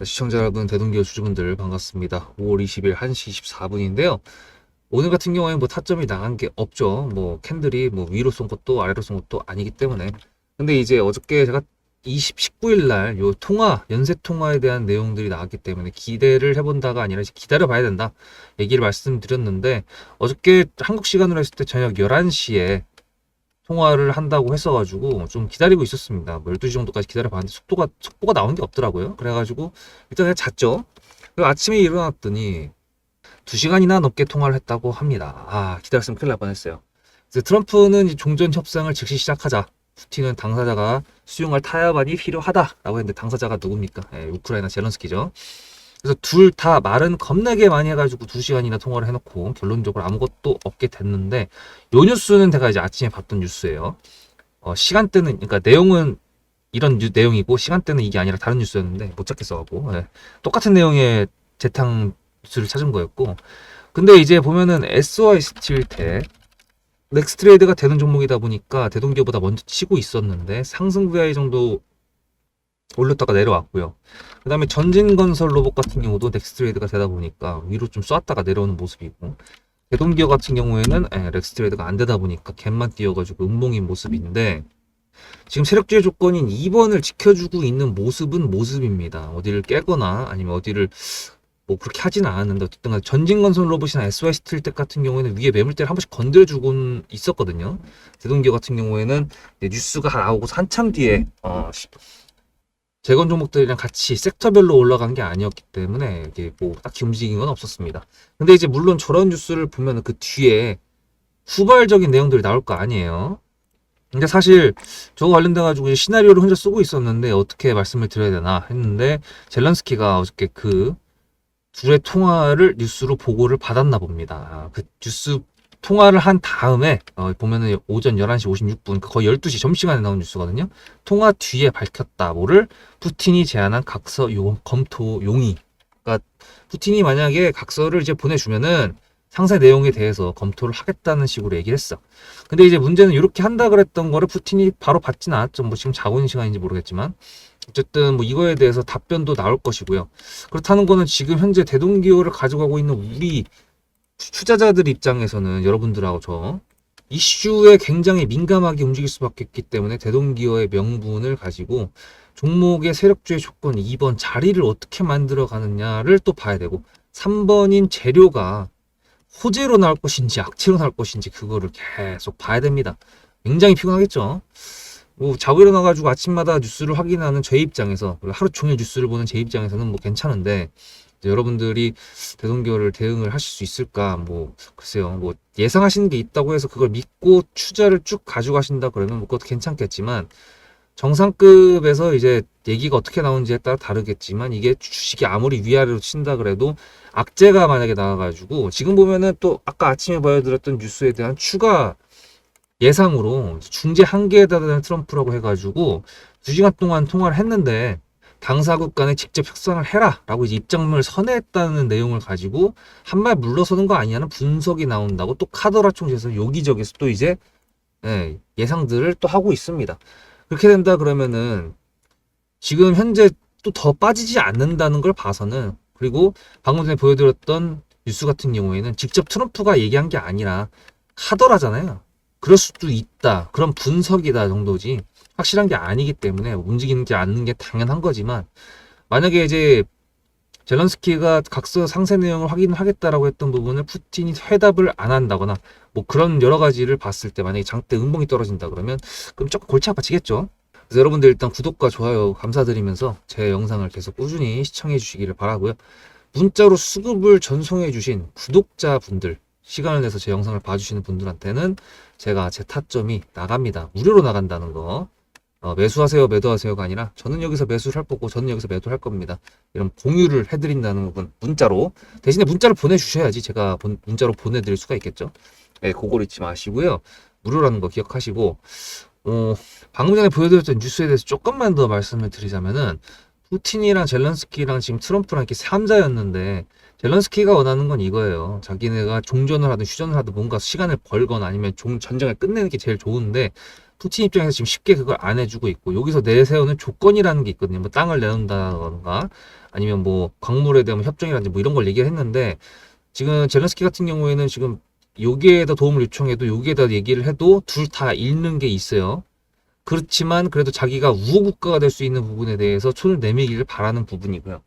시청자 여러분, 대동기업 주주분들 반갑습니다. 5월 20일 1시 24분인데요. 오늘 같은 경우에는 뭐 타점이 나간 게 없죠. 뭐 캔들이 뭐 위로 쏜 것도 아래로 쏜 것도 아니기 때문에. 근데 이제 어저께 제가 20, 19일 날 요 통화, 연쇄 통화에 대한 내용들이 나왔기 때문에 기대를 해본다가 아니라 기다려 봐야 된다. 얘기를 말씀드렸는데 어저께 한국 시간으로 했을 때 저녁 11시에 통화를 한다고 했어가지고 좀 기다리고 있었습니다. 뭐 12시 정도까지 기다려봤는데 속도가, 속보가 나오는 게 없더라고요. 그래가지고 일단 그냥 잤죠. 그리고 아침에 일어났더니 2시간이나 넘게 통화를 했다고 합니다. 아, 기다렸으면 큰일 날 뻔했어요. 트럼프는 종전 협상을 즉시 시작하자. 푸틴은 당사자가 수용할 타협안이 필요하다라고 했는데 당사자가 누굽니까? 예, 우크라이나 젤런스키죠. 그래서 둘 다 말은 겁나게 많이 해가지고 2시간이나 통화를 해놓고 결론적으로 아무것도 없게 됐는데 요 뉴스는 제가 이제 아침에 봤던 뉴스예요. 어, 시간대는 그러니까 내용은 이런 뉴- 내용이고 시간대는 이게 아니라 다른 뉴스였는데 못 찾겠어갖고 예. 똑같은 내용의 재탕 뉴스를 찾은 거였고 근데 이제 보면은 SY 스틸텍 넥스트레이드가 되는 종목이다 보니까 대동기업보다 먼저 치고 있었는데 상승 VI 정도 올렸다가 내려왔고요. 그 다음에 전진건설 로봇 같은 경우도 넥스트레이드가 되다 보니까 위로 좀 쏘았다가 내려오는 모습이고 대동기업 같은 경우에는 예, 넥스트레이드가 안 되다 보니까 갭만 띄어가지고 음봉인 모습인데 지금 세력주의 조건인 2번을 지켜주고 있는 모습은 모습입니다. 어디를 깨거나 아니면 어디를 뭐 그렇게 하지는 않았는데 어쨌든 간에 전진건설 로봇이나 SY 스틸텍 같은 경우에는 위에 매물대를 한 번씩 건드려주곤 있었거든요. 대동기업 같은 경우에는 뉴스가 나오고 한참 뒤에 어, 시- 재건 종목들이랑 같이 섹터별로 올라간 게 아니었기 때문에 이게 뭐 딱히 움직인 건 없었습니다. 근데 이제 물론 저런 뉴스를 보면 그 뒤에 후발적인 내용들이 나올 거 아니에요. 근데 사실 저거 관련돼 가지고 이제 시나리오를 혼자 쓰고 있었는데 어떻게 말씀을 드려야 되나 했는데 젤런스키가 어저께 그 둘의 통화를 뉴스로 보고를 받았나 봅니다. 그 뉴스 통화를 한 다음에 어, 보면은 오전 11시 56분 거의 12시 점심시간에 나온 뉴스거든요. 통화 뒤에 밝혔다. 뭐를 푸틴이 제안한 각서 요, 검토 용의. 그러니까 푸틴이 만약에 각서를 이제 보내주면은 상세 내용에 대해서 검토를 하겠다는 식으로 얘기를 했어. 근데 이제 문제는 이렇게 한다 그랬던 거를 푸틴이 바로 받지는 않았죠. 뭐 지금 자고 있는 시간인지 모르겠지만. 어쨌든 뭐 이거에 대해서 답변도 나올 것이고요. 그렇다는 거는 지금 현재 대동기호를 가져가고 있는 우리 투자자들 입장에서는 여러분들하고 저 이슈에 굉장히 민감하게 움직일 수밖에 없기 때문에 대동기호의 명분을 가지고 종목의 세력주의 조건 2번 자리를 어떻게 만들어 가느냐를 또 봐야 되고 3번인 재료가 호재로 나올 것인지 악재로 나올 것인지 그거를 계속 봐야 됩니다. 굉장히 피곤하겠죠. 뭐 자고 일어나가지고 아침마다 뉴스를 확인하는 제 입장에서 하루 종일 뉴스를 보는 제 입장에서는 뭐 괜찮은데 여러분들이 대동교를 대응을 하실 수 있을까? 뭐 글쎄요. 뭐 예상하시는 게 있다고 해서 그걸 믿고 투자를 쭉 가져가신다 그러면 뭐 그것도 괜찮겠지만 정상급에서 이제 얘기가 어떻게 나오는지에 따라 다르겠지만 이게 주식이 아무리 위아래로 친다 그래도 악재가 만약에 나와가지고 지금 보면은 또 아까 아침에 보여드렸던 뉴스에 대한 추가 예상으로 중재 한계에 달하는 트럼프라고 해가지고 두 시간 동안 통화를 했는데 당사국 간에 직접 협상을 해라라고 이제 입장문을 선회했다는 내용을 가지고 한발 물러서는 거 아니냐는 분석이 나온다고 또 카더라 총재에서 여기저기서 또 이제 예, 예상들을 또 하고 있습니다. 그렇게 된다 그러면은 지금 현재 또 더 빠지지 않는다는 걸 봐서는 그리고 방금 전에 보여드렸던 뉴스 같은 경우에는 직접 트럼프가 얘기한 게 아니라 카더라잖아요. 그럴 수도 있다. 그런 분석이다 정도지. 확실한 게 아니기 때문에 움직이지 않는 게 당연한 거지만 만약에 이제 젤런스키가 각서 상세 내용을 확인하겠다라고 했던 부분을 푸틴이 회답을 안 한다거나 뭐 그런 여러 가지를 봤을 때 만약에 장대 음봉이 떨어진다 그러면 그럼 조금 골치 아파지겠죠. 그래서 여러분들 일단 구독과 좋아요 감사드리면서 제 영상을 계속 꾸준히 시청해 주시기를 바라고요. 문자로 수급을 전송해 주신 구독자분들 시간을 내서 제 영상을 봐주시는 분들한테는 제가 제 타점이 나갑니다. 무료로 나간다는 거. 어, 매수하세요, 매도하세요가 아니라 저는 여기서 매수를 할 거고 저는 여기서 매도할 겁니다. 이런 공유를 해드린다는 부분 문자로 대신에 문자를 보내주셔야지 제가 본- 문자로 보내드릴 수가 있겠죠. 네, 그걸 잊지 마시고요. 무료라는 거 기억하시고 어, 방금 전에 보여드렸던 뉴스에 대해서 조금만 더 말씀을 드리자면은 푸틴이랑 젤런스키랑 지금 트럼프랑 이렇게 3자였는데 젤런스키가 원하는 건 이거예요. 자기네가 종전을 하든 휴전을 하든 뭔가 시간을 벌거나 아니면 종, 전쟁을 끝내는 게 제일 좋은데 푸틴 입장에서 지금 쉽게 그걸 안 해주고 있고 여기서 내세우는 조건이라는 게 있거든요. 뭐 땅을 내놓는다던가 아니면 뭐 광물에 대한 협정이라든지 뭐 이런 걸 얘기했는데 지금 젤렌스키 같은 경우에는 지금 여기에다 도움을 요청해도 여기에다 얘기를 해도 둘다 잃는 게 있어요. 그렇지만 그래도 자기가 우호 국가가 될 수 있는 부분에 대해서 손을 내밀기를 바라는 부분이고요.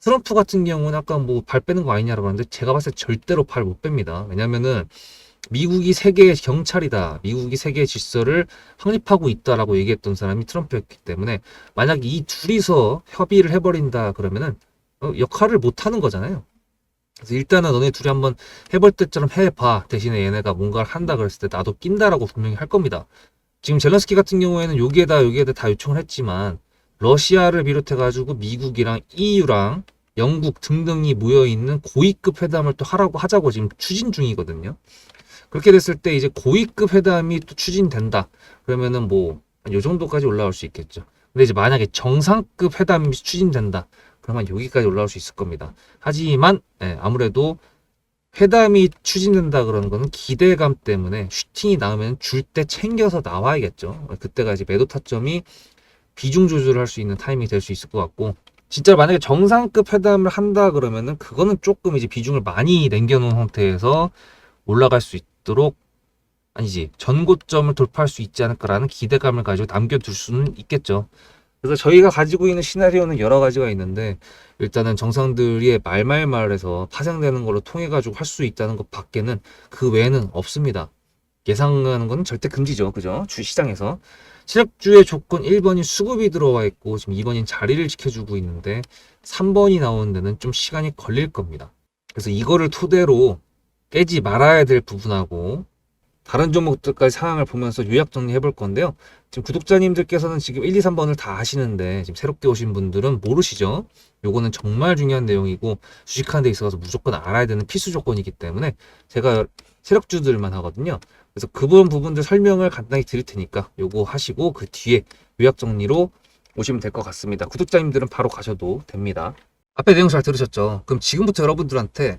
트럼프 같은 경우는 아까 뭐 발 빼는 거 아니냐라고 하는데 제가 봤을 때 절대로 발 못 뺍니다. 왜냐면은 미국이 세계의 경찰이다. 미국이 세계의 질서를 확립하고 있다라고 얘기했던 사람이 트럼프였기 때문에 만약 이 둘이서 협의를 해버린다 그러면은 어, 역할을 못 하는 거잖아요. 그래서 일단은 너네 둘이 한번 해볼 때처럼 해봐. 대신에 얘네가 뭔가를 한다 그랬을 때 나도 낀다라고 분명히 할 겁니다. 지금 젤런스키 같은 경우에는 여기에다 여기에다 다 요청을 했지만 러시아를 비롯해가지고 미국이랑 EU랑 영국 등등이 모여있는 고위급 회담을 또 하라고 하자고 지금 추진 중이거든요. 그렇게 됐을 때 이제 고위급 회담이 또 추진된다. 그러면은 뭐, 요 정도까지 올라올 수 있겠죠. 근데 이제 만약에 정상급 회담이 추진된다. 그러면 여기까지 올라올 수 있을 겁니다. 하지만, 예, 아무래도 회담이 추진된다 그러는 거는 기대감 때문에 슈팅이 나오면 줄 때 챙겨서 나와야겠죠. 그때가 이제 매도 타점이 비중 조절을 할 수 있는 타이밍이 될 수 있을 것 같고, 진짜 만약에 정상급 회담을 한다 그러면은 그거는 조금 이제 비중을 많이 남겨놓은 상태에서 올라갈 수 있 도록 아니지 전고점을 돌파할 수 있지 않을까라는 기대감을 가지고 남겨둘 수는 있겠죠. 그래서 저희가 가지고 있는 시나리오는 여러 가지가 있는데 일단은 정상들이 말말말해서 파생되는 걸로 통해 가지고 할 수 있다는 것 밖에는 그 외에는 없습니다. 예상하는 건 절대 금지죠. 그죠? 주시장에서. 시작주의 조건 1번이 수급이 들어와 있고 지금 2번인 자리를 지켜주고 있는데 3번이 나오는 데는 좀 시간이 걸릴 겁니다. 그래서 이거를 토대로 깨지 말아야 될 부분하고 다른 종목들까지 상황을 보면서 요약 정리해 볼 건데요. 지금 구독자님들께서는 지금 1, 2, 3번을 다 아시는데 지금 새롭게 오신 분들은 모르시죠? 요거는 정말 중요한 내용이고 주식하는 데 있어서 무조건 알아야 되는 필수 조건이기 때문에 제가 세력주들만 하거든요. 그래서 그분 부분들 설명을 간단히 드릴 테니까 요거 하시고 그 뒤에 요약 정리로 오시면 될 것 같습니다. 구독자님들은 바로 가셔도 됩니다. 앞에 내용 잘 들으셨죠? 그럼 지금부터 여러분들한테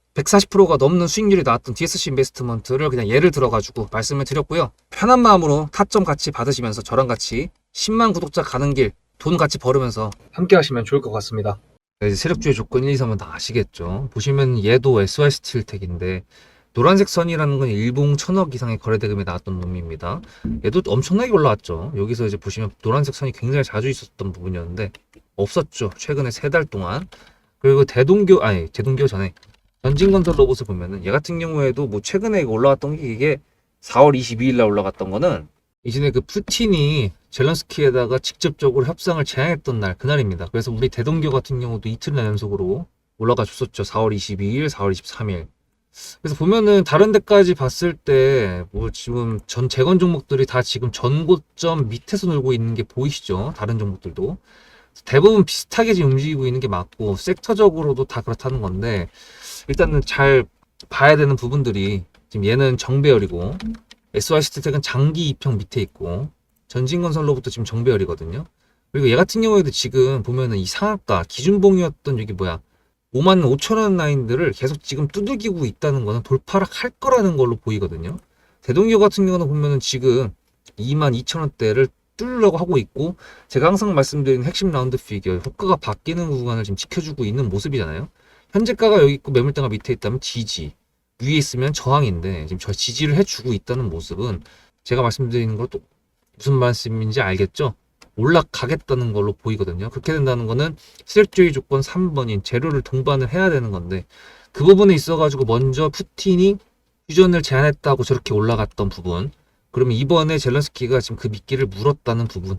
140%가 넘는 수익률이 나왔던 DSC 인베스트먼트를 그냥 예를 들어가지고 말씀을 드렸고요. 편한 마음으로 타점 같이 받으시면서 저랑 같이 10만 구독자 가는 길 돈 같이 벌으면서 함께 하시면 좋을 것 같습니다. 네, 세력주의 조건 1, 2, 3은 다 아시겠죠. 보시면 얘도 SY 스틸텍인데 노란색 선이라는 건 일봉 천억 이상의 거래대금이 나왔던 놈입니다. 얘도 엄청나게 올라왔죠. 여기서 이제 보시면 노란색 선이 굉장히 자주 있었던 부분이었는데 없었죠. 최근에 세 달 동안. 그리고 대동교 아니 대동교 전에 전진건설 로봇을 보면은 얘 같은 경우에도 뭐 최근에 올라왔던 게 이게 4월 22일 날 올라갔던 거는 이전에 그 푸틴이 젤런스키에다가 직접적으로 협상을 제안했던 날 그날입니다. 그래서 우리 대동교 같은 경우도 이틀이나 연속으로 올라가 줬었죠. 4월 22일, 4월 23일. 그래서 보면은 다른 데까지 봤을 때 뭐 지금 전 재건 종목들이 다 지금 전고점 밑에서 놀고 있는 게 보이시죠? 다른 종목들도 대부분 비슷하게 지금 움직이고 있는 게 맞고 섹터적으로도 다 그렇다는 건데 일단은 잘 봐야 되는 부분들이 지금 얘는 정배열이고 SY스테텍은 장기 입형 밑에 있고 전진건설로부터 지금 정배열이거든요. 그리고 얘 같은 경우에도 지금 보면은 이 상한가 기준봉이었던 여기 뭐야 5만 5천 원 라인들을 계속 지금 두들기고 있다는 거는 돌파를 할 거라는 걸로 보이거든요. 대동교 같은 경우는 보면은 지금 2만 2천 원대를 뚫으려고 하고 있고 제가 항상 말씀드리는 핵심 라운드 피겨 호가가 바뀌는 구간을 지금 지켜주고 있는 모습이잖아요. 현재가가 여기 있고 매물대가 밑에 있다면 지지 위에 있으면 저항인데 지금 저 지지를 해주고 있다는 모습은 제가 말씀드리는 걸또 무슨 말씀인지 알겠죠? 올라가겠다는 걸로 보이거든요. 그렇게 된다는 거는 실질주의 조건 3번인 재료를 동반을 해야 되는 건데 그 부분에 있어가지고 먼저 푸틴이 휴전을 제안했다고 저렇게 올라갔던 부분 그러면 이번에 젤런스키가 지금 그 미끼를 물었다는 부분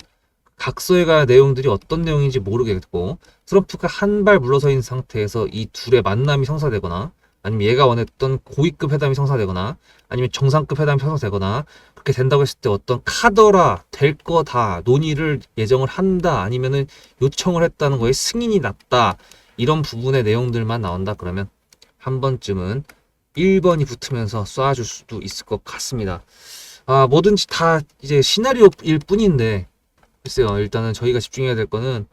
각서에 가 내용들이 어떤 내용인지 모르겠고 트럼프가 한 발 물러서 있는 상태에서 이 둘의 만남이 성사되거나 아니면 얘가 원했던 고위급 회담이 성사되거나 아니면 정상급 회담이 성사되거나 그렇게 된다고 했을 때 어떤 카더라 될 거다 논의를 예정을 한다 아니면은 요청을 했다는 거에 승인이 났다 이런 부분의 내용들만 나온다 그러면 한 번쯤은 1번이 붙으면서 쏴줄 수도 있을 것 같습니다. 아 뭐든지 다 이제 시나리오일 뿐인데 글쎄요 일단은 저희가 집중해야 될 거는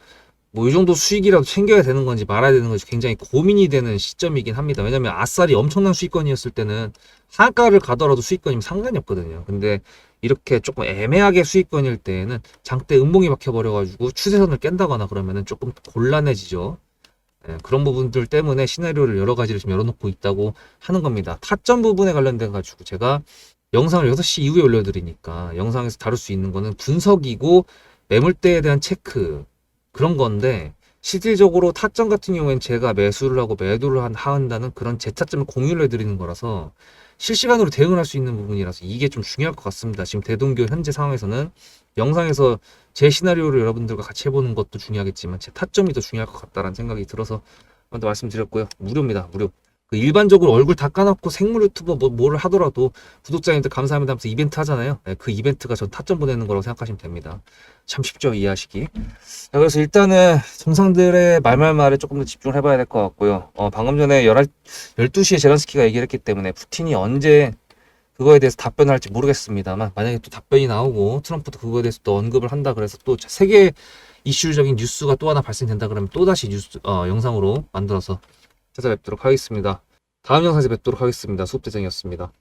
뭐 이 정도 수익이라도 챙겨야 되는 건지 말아야 되는 건지 굉장히 고민이 되는 시점이긴 합니다. 왜냐면 아싸리 엄청난 수익권이었을 때는 하가를 가더라도 수익권이면 상관이 없거든요. 근데 이렇게 조금 애매하게 수익권일 때에는 장대 음봉이 박혀버려가지고 추세선을 깬다거나 그러면은 조금 곤란해지죠. 예, 그런 부분들 때문에 시나리오를 여러 가지를 지금 열어놓고 있다고 하는 겁니다. 타점 부분에 관련돼 가지고 제가 영상을 6시 이후에 올려드리니까 영상에서 다룰 수 있는 거는 분석이고 매물대에 대한 체크 그런 건데 실질적으로 타점 같은 경우에는 제가 매수를 하고 매도를 한, 한다는 그런 제 타점을 공유를 해드리는 거라서 실시간으로 대응을 할 수 있는 부분이라서 이게 좀 중요할 것 같습니다. 지금 대동교 현재 상황에서는 영상에서 제 시나리오를 여러분들과 같이 해보는 것도 중요하겠지만 제 타점이 더 중요할 것 같다라는 생각이 들어서 먼저 말씀드렸고요. 무료입니다. 무료. 그 일반적으로 얼굴 다 까놓고 생물 유튜버 뭐 뭐를 하더라도 구독자님들 감사합니다 하면서 이벤트 하잖아요. 네, 그 이벤트가 전 타점 보내는 거라고 생각하시면 됩니다. 참 쉽죠 이해하시기. 자, 그래서 일단은 정상들의 말말말에 조금 더 집중을 해봐야 될 것 같고요. 어, 방금 전에 11, 12시에 제런스키가 얘기를 했기 때문에 푸틴이 언제 그거에 대해서 답변을 할지 모르겠습니다만 만약에 또 답변이 나오고 트럼프도 그거에 대해서 또 언급을 한다 그래서 또 세계 이슈적인 뉴스가 또 하나 발생된다 그러면 또 다시 뉴스 어, 영상으로 만들어서 찾아뵙도록 하겠습니다. 다음 영상에서 뵙도록 하겠습니다. 수업대장이었습니다.